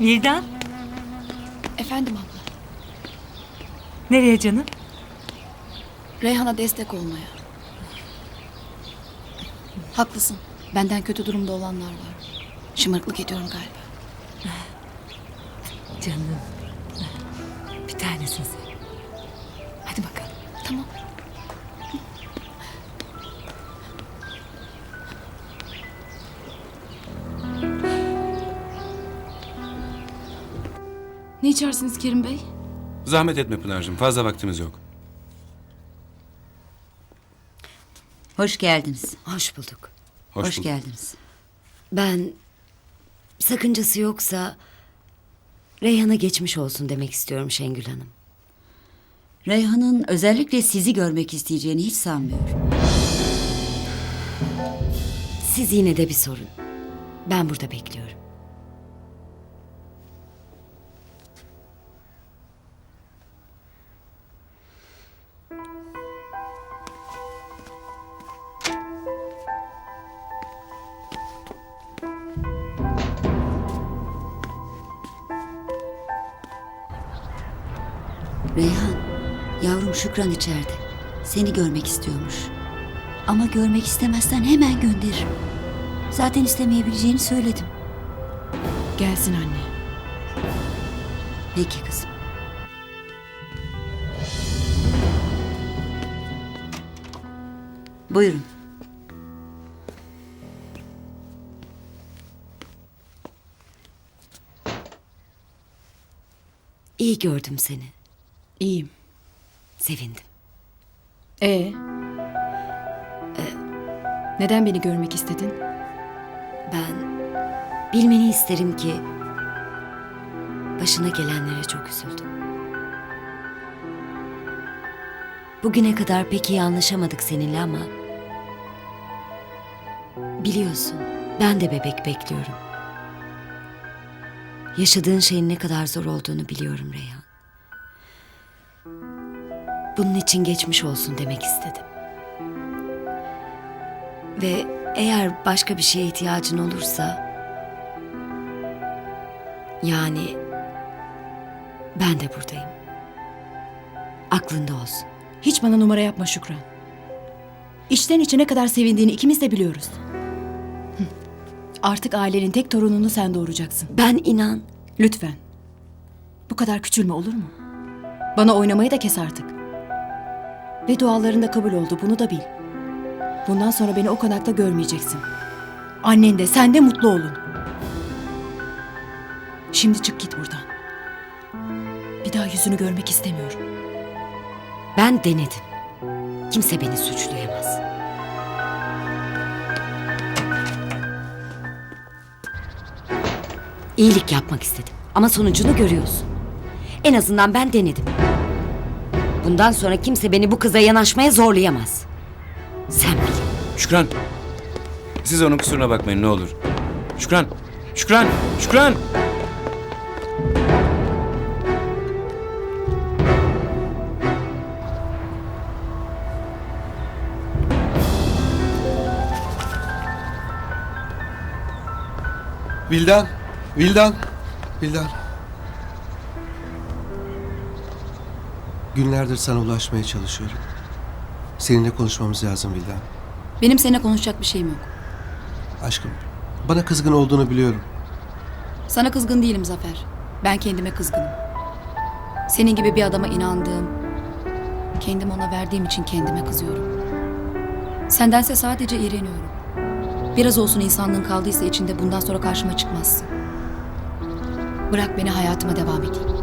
Vildan, Efendim abla. nereye canım? Reyhan'a destek olmaya. Haklısın. Benden kötü durumda olanlar var. Şımarıklık ediyorum galiba. Canım. Bir tanesin sen. Hadi bakalım. Tamam. Ne içersiniz Kerim Bey? Zahmet etme Pınar'cığım. Fazla vaktimiz yok. Hoş geldiniz. Hoş bulduk. Hoş, Hoş, bulduk. geldiniz. Ben sakıncası yoksa Reyhan'a geçmiş olsun demek istiyorum Şengül Hanım. Reyhan'ın özellikle sizi görmek isteyeceğini hiç sanmıyorum. Siz yine de bir sorun. Ben burada bekliyorum. Reyhan, yavrum Şükran içeride. Seni görmek istiyormuş. Ama görmek istemezsen hemen gönderirim. Zaten istemeyebileceğini söyledim. Gelsin anne. Peki kızım. Buyurun. İyi gördüm seni. İyiyim. Sevindim. Ee? Ee, neden beni görmek istedin? Ben bilmeni isterim ki başına gelenlere çok üzüldüm. Bugüne kadar pek iyi anlaşamadık seninle ama biliyorsun ben de bebek bekliyorum. Yaşadığın şeyin ne kadar zor olduğunu biliyorum Reyhan. Bunun için geçmiş olsun demek istedim. Ve eğer başka bir şeye ihtiyacın olursa yani ben de buradayım. Aklında olsun. Hiç bana numara yapma Şükran. İçten içe ne kadar sevindiğini ikimiz de biliyoruz. Artık ailenin tek torununu sen doğuracaksın. Ben inan Lütfen. Bu kadar küçülme olur mu? Bana oynamayı da kes artık. Ve duaların da kabul oldu bunu da bil. Bundan sonra beni o konakta görmeyeceksin. Annen de sen de mutlu olun. Şimdi çık git buradan. Bir daha yüzünü görmek istemiyorum. ben denedim. Kimse beni suçlayamaz. İyilik yapmak istedim ama sonucunu görüyorsun. En azından ben denedim. Bundan sonra kimse beni bu kıza yanaşmaya zorlayamaz. Sen bil. Şükran. Siz onun kusuruna bakmayın ne olur. Şükran. Şükran. Şükran. Vildan, Vildan, Vildan. Günlerdir sana ulaşmaya çalışıyorum. Seninle konuşmamız lazım Vildan. Benim seninle konuşacak bir şeyim yok. Aşkım, bana kızgın olduğunu biliyorum. Sana kızgın değilim Zafer. Ben kendime kızgınım. Senin gibi bir adama inandığım, kendim ona verdiğim için kendime kızıyorum. Sendense sadece iğreniyorum. Biraz olsun insanlığın kaldıysa içinde bundan sonra karşıma çıkmazsın. Bırak beni hayatıma devam edeyim.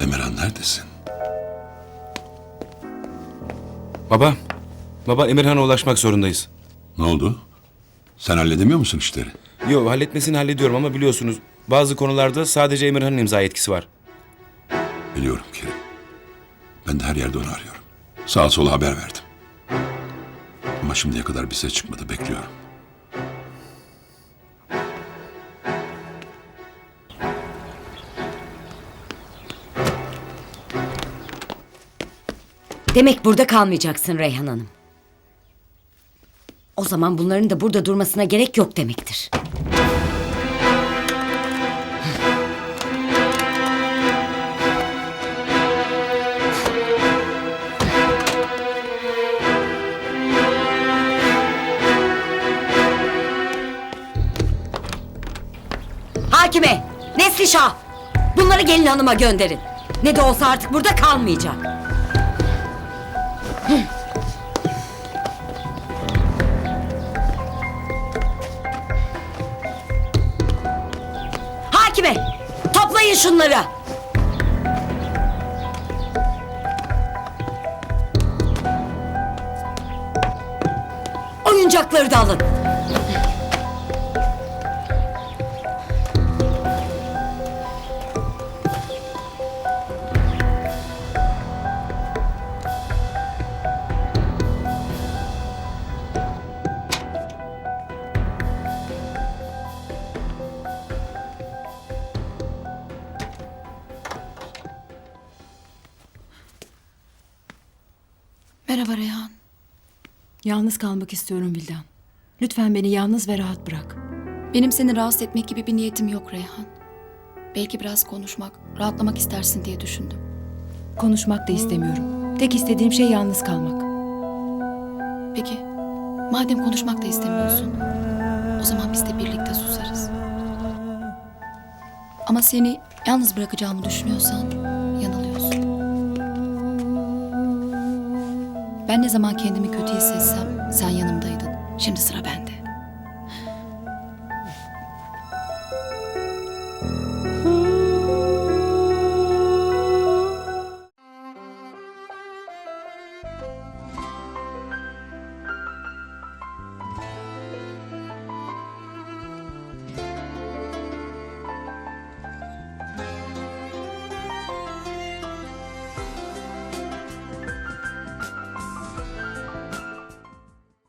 Emirhan neredesin? Baba. Baba Emirhan'a ulaşmak zorundayız. Ne oldu? Sen halledemiyor musun işleri? Yo halletmesini hallediyorum ama biliyorsunuz bazı konularda sadece Emirhan'ın imza yetkisi var. Biliyorum Kerim. Ben de her yerde onu arıyorum. Sağa sola haber verdim. Ama şimdiye kadar bir ses çıkmadı. Bekliyorum. Demek burada kalmayacaksın Reyhan Hanım. O zaman bunların da burada durmasına gerek yok demektir. Neslişah, bunları gelin hanıma gönderin. Ne de olsa artık burada kalmayacak. Hakime, toplayın şunları. Oyuncakları da alın. Merhaba Reyhan. Yalnız kalmak istiyorum Vildan. Lütfen beni yalnız ve rahat bırak. Benim seni rahatsız etmek gibi bir niyetim yok Reyhan. Belki biraz konuşmak, rahatlamak istersin diye düşündüm. Konuşmak da istemiyorum. Tek istediğim şey yalnız kalmak. Peki, madem konuşmak da istemiyorsun, o zaman biz de birlikte susarız. Ama seni yalnız bırakacağımı düşünüyorsan Ben ne zaman kendimi kötü hissetsem sen yanımdaydın. Şimdi sıra bende.